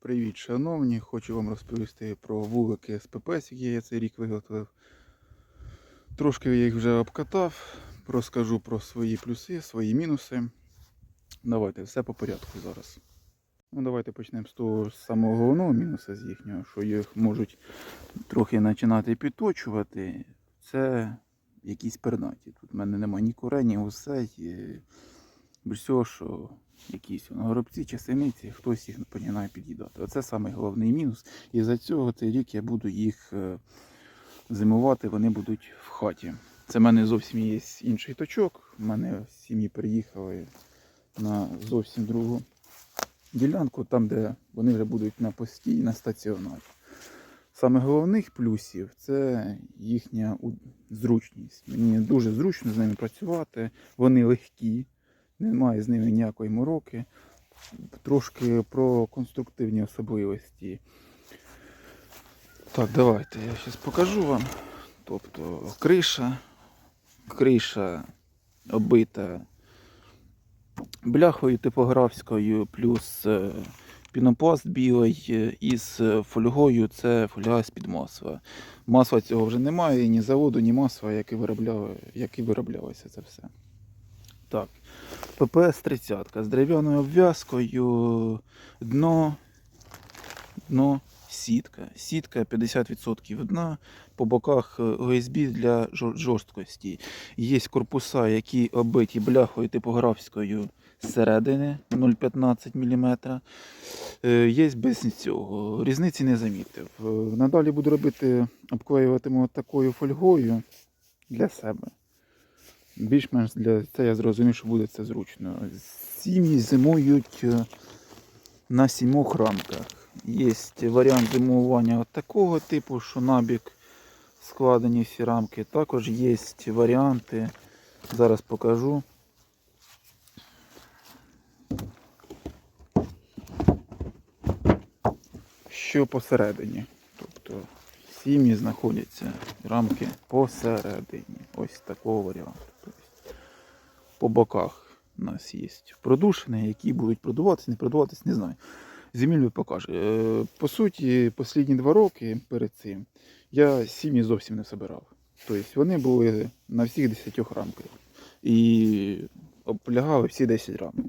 Привіт, шановні! Хочу вам розповісти про вулики СПП, які я цей рік виготовив. Трошки я їх вже обкатав, розкажу про свої плюси, свої мінуси. Давайте все по порядку зараз. Ну, давайте почнемо з того самого головного мінуса з їхнього, що їх можуть трохи починати підточувати. Це якісь пернаті. Тут в мене немає ні корені, гусей, без всього, що якісь горобці чи синиці, хтось їх починає під'їдати. Оце самий головний мінус. І за цього цей рік я буду їх е, зимувати, вони будуть в хаті. Це в мене зовсім є інший точок. У мене сім'ї приїхали на зовсім другу ділянку, там, де вони вже будуть на постій, на стаціонарі. Саме головних плюсів це їхня зручність. Мені дуже зручно з ними працювати. Вони легкі, немає з ними ніякої мороки. Трошки про конструктивні особливості. Так, давайте я зараз покажу вам. Тобто криша, криша оббита бляхою типографською, плюс е, пінопласт білий е, із фольгою це фольга з-під масла. Масла цього вже немає, ні заводу, ні масла, яке вироблялося це все. Так. ППС 30 з дерев'яною обв'язкою, дно, дно, сітка. Сітка 50% дна, по боках е, ОСБ для жорсткості. Є корпуса, які оббиті бляхою типографською зсередини 0,15 мм. Е, Є без цього. Різниці не замітив. Е, Надалі буду робити, обклеюватиму такою фольгою для себе. Більш-менш для це я зрозумів, що буде це зручно. Сім'ї зимують е, на сімох рамках. Є варіант зимування от такого типу, що набік складені всі рамки. Також є варіанти, зараз покажу. Що посередині. Тобто сім'ї знаходяться рамки посередині. Ось такого варіанту. По боках у нас є продушини, які будуть продуватися, не продуватися, не знаю. Зиміль покаже. По суті, останні два роки перед цим я сім'ї зовсім не собирав. Тобто вони були на всіх 10 рамках. І облягали всі 10 рамок.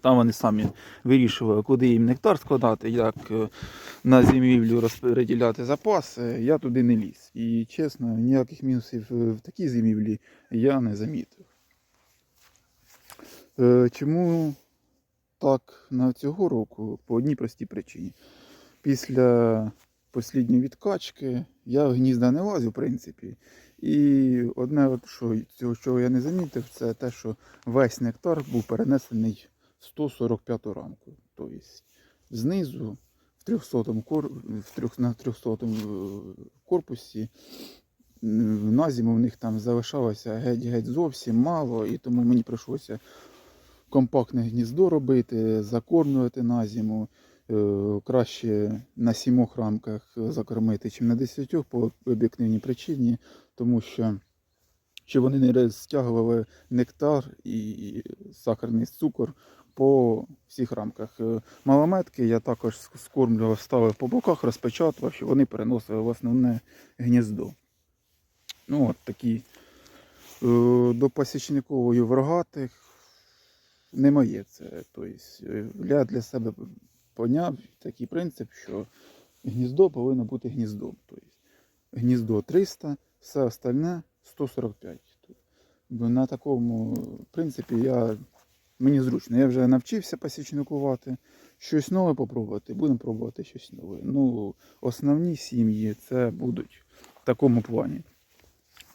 Там вони самі вирішували, куди їм нектар складати, як е, на зимівлю розподіляти запаси. Я туди не ліз. І чесно, ніяких мінусів е, в такій зимівлі я не замітив. Е, Чому так на цього року? По одній простій причині. Після послідньої відкачки я в гнізда не лазив, в принципі. І одне, що цього, чого я не замітив, це те, що весь нектар був перенесений в 145 рамку. Тобто знизу в 300 кор... в трьох... на 300 корпусі м, на зиму в них там залишалося геть-геть зовсім мало, і тому мені прийшлося компактне гніздо робити, закормлювати на зиму. Е, Краще на сімох рамках закормити, чим на десятьох по об'єктивній причині, тому що щоб вони не розтягували нектар і сахарний цукор по всіх рамках. Е, Малометки я також скормлював, ставив по боках, розпечатував, щоб вони переносили в основне гніздо. Ну, от такі. Е, До пасічникової врагатих не моє це. Тобто, я для себе поняв такий принцип, що гніздо повинно бути гніздом. Тобто, гніздо 300, все остальне 145. Бо На такому принципі я, мені зручно. Я вже навчився пасічникувати, щось нове попробувати, будемо пробувати щось нове. Ну, основні сім'ї це будуть в такому плані.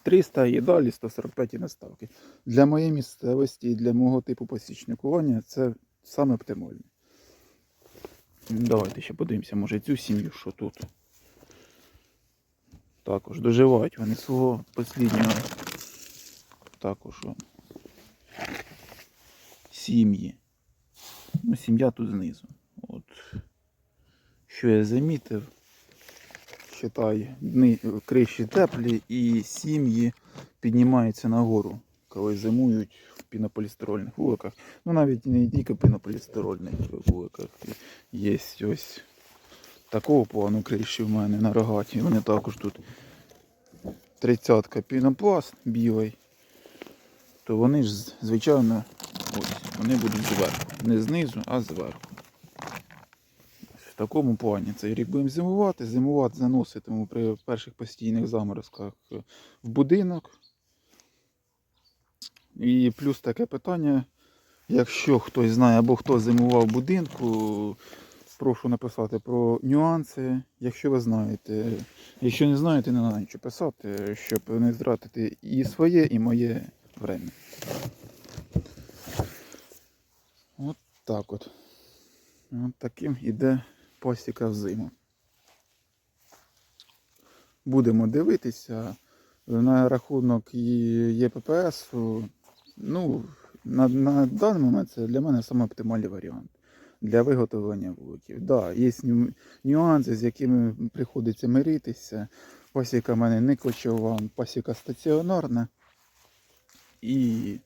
300 і далі 145 наставки. Для моєї місцевості і для мого типу пасічникування це саме оптимальне. Давайте ще подивимося, може цю сім'ю, що тут. Також доживають вони свого останнього також сім'ї. Ну, сім'я тут знизу. От. Що я замітив, считай, дни, криші теплі і сім'ї піднімаються нагору, коли зимують в пінополістирольних вуликах. Ну навіть не тільки пінополістирольних вуликах. Є ось такого плану криші в мене на рогаті. Вони також тут 30-ка пінопласт білий. То вони ж, звичайно, ось, вони будуть зверху. Не знизу, а зверху. В такому плані цей рік будемо зимувати. Зимувати заноситиму при перших постійних заморозках е, в будинок. І плюс таке питання, якщо хтось знає або хто зимував будинку, прошу написати про нюанси, якщо ви знаєте. Якщо не знаєте, не треба нічого писати, щоб не втратити і своє, і моє время. От так от. От таким іде пасіка в зиму. Будемо дивитися на рахунок ЄППС. Ну, на, на даний момент це для мене саме оптимальний варіант для виготовлення вуликів. Да, є нюанси, з якими приходиться миритися. Пасіка в мене не кочова, пасіка стаціонарна. І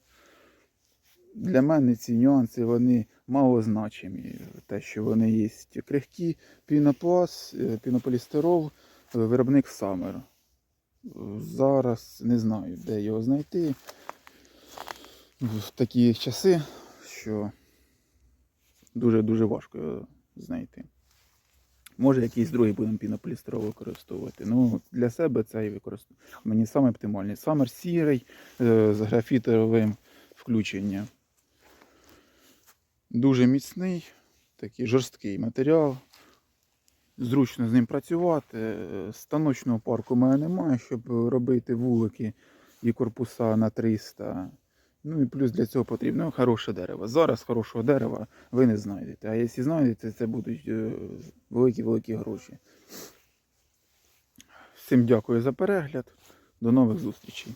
для мене ці нюанси вони малозначимі. Те, що вони є крихкі, пінопласт, е, пінополістирол, виробник Самер. Зараз не знаю, де його знайти в такі часи, що дуже-дуже важко його знайти. Може, якийсь другий будемо пінополістирол використовувати. Ну, для себе цей використовую. Мені саме оптимальний. Самер сірий е, з графітовим включенням. Дуже міцний, такий жорсткий матеріал. Зручно з ним працювати. Станочного парку в мене немає, щоб робити вулики і корпуса на 300. Ну і плюс для цього потрібно хороше дерево. Зараз хорошого дерева ви не знайдете. А якщо знайдете, це будуть е, великі-великі гроші. Всім дякую за перегляд. До нових зустрічей.